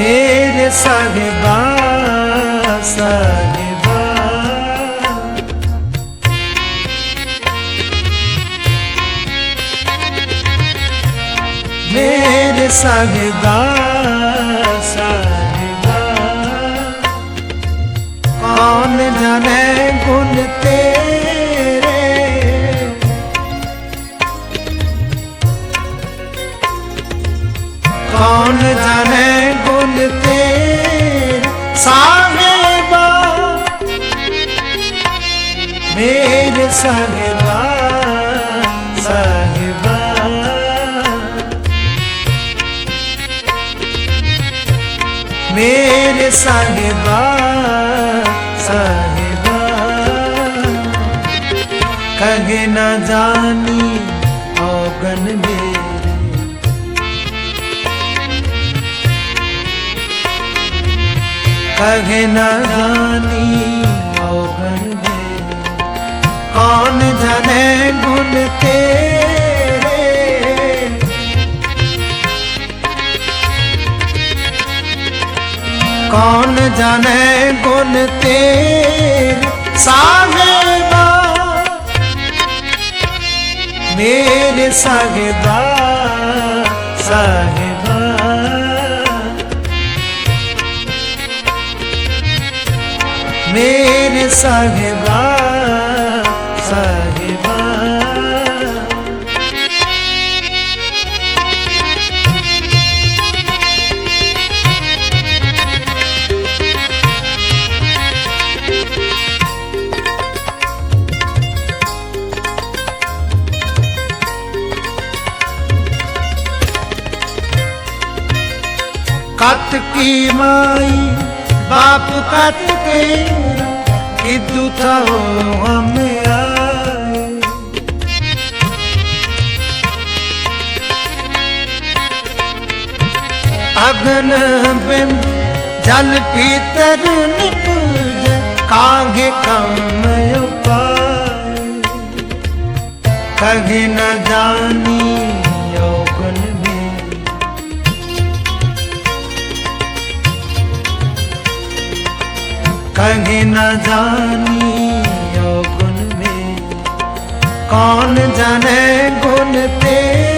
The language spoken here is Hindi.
मेरे साहिबा साहिबा। मेरे साहिबा कौन जाने तेरे साहिबा। मेरे साहिबा मेरे साहिबा साहिबा। कहे न जानी औगन मेरे कहे न जानी औगन मेरे कौन जाने गुण तेरे? कौन जाने गुण तेरे? साहिबा मेरे साहिबा मेरे साहिबा साहिबा। कत की माई बाप कत के किदू था हम आए अगन बिंद जल पीतर निपुज कागे कम उपाय कहे न जानी कहीं न जानी गुण में। कौन जाने गुण तेरे